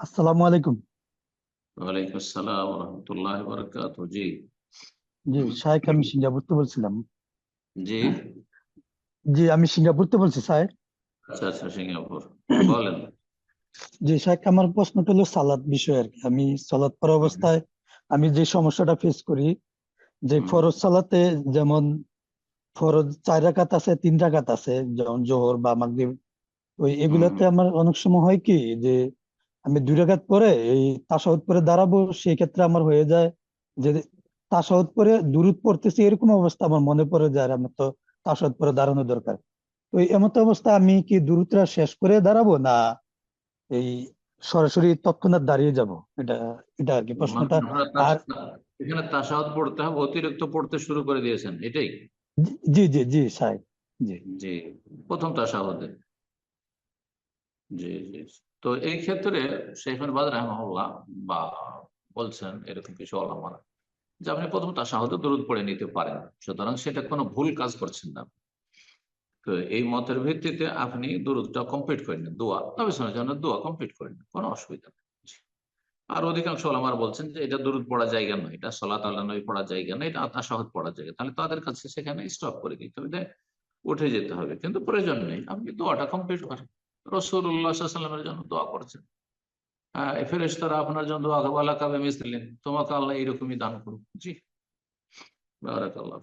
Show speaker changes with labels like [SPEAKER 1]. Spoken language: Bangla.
[SPEAKER 1] আসসালামু আলাইকুম।
[SPEAKER 2] ওয়ালাইকুম আসসালাম রহমতুল্লাহ বরকাত জি।
[SPEAKER 1] জি শাহেখ আমি সিঙ্গাপুর থেকে বলছিলাম।
[SPEAKER 2] জি।
[SPEAKER 1] জি আমি সিঙ্গাপুর থেকে বলছি স্যার
[SPEAKER 2] আচ্ছা আচ্ছা সিঙ্গাপুর। বলেন।
[SPEAKER 1] জি শাহেখ আমার প্রশ্নটা হলো সালাদ বিষয় আর কি। আমি সালাদ পড়া অবস্থায় আমি যে সমস্যাটা ফেস করি যে ফরজ সালাতে যেমন ফরজ চার রাকাত আছে তিন রাকাত আছে যেমন জোহর বা মাগরিব ওই এগুলাতে আমার অনেক সময় হয় কি যে আমি দুই রাকাত পরে এই তাশাহুদ পরে দাঁড়াবো সেই ক্ষেত্রে আমার হয়ে যায় যে তাশাহুদ পরে দুরূদ পড়তেছি এরকম অবস্থা আমার মনে পড়ে যায় আমার তো তাশাহুদ পরে দাঁড়ানো দরকার। তো এমত অবস্থা আমি কি দুরূদটা শেষ করে দাঁড়াবো না এই সরাসরি তৎক্ষণাৎ দাঁড়িয়ে যাব? এটা এটা আর কি প্রশ্নটা। আর
[SPEAKER 2] এখানে তাসাহুদ পড়তে হবে অতিরিক্ত পড়তে শুরু করে দিয়েছেন এটাই?
[SPEAKER 1] জি জি জি সাহেব জি।
[SPEAKER 2] জি প্রথম তাসাহুদে। জি জি। তো এই ক্ষেত্রে শেখুল বাদ রহমাল্লাহ বা বলছেন এরকম কিছু আলামারা যে আপনি প্রথম তাসাহুদে দরুদ পড়ে নিতে পারেন, সুতরাং সেটা কোনো ভুল কাজ করছেন না। তো এই মতের ভিত্তিতে আপনি দূরত্বটা কমপ্লিট করে নেন, দোয়া নবিসনের জন্য দোয়া কমপ্লিট করে নেন, কোনো অসুবিধা নেই। আর অধিকাংশ ওলামার বলছেন যে এটা দূরত পড়া জায়গা নয়, এটা সলাত আল্লাহ নবী পড়া জায়গা নয়, এটা সহজ পড়া জায়গা। তাহলে তাদের কাছে সেখানে স্টপ করে দিতে হবে, উঠে যেতে হবে। কিন্তু প্রয়োজন নেই, আপনি দোয়াটা কমপ্লিট করেন। রসুল্লাহ সাল্লামের জন্য দোয়া করছেন। হ্যাঁ ফেরেশতারা আপনার জন্য দোয়া আল্লাহ কাবে মিসলিন তোমাকে আল্লাহ এইরকমই দান করুক। জি। বারাকাল্লাহ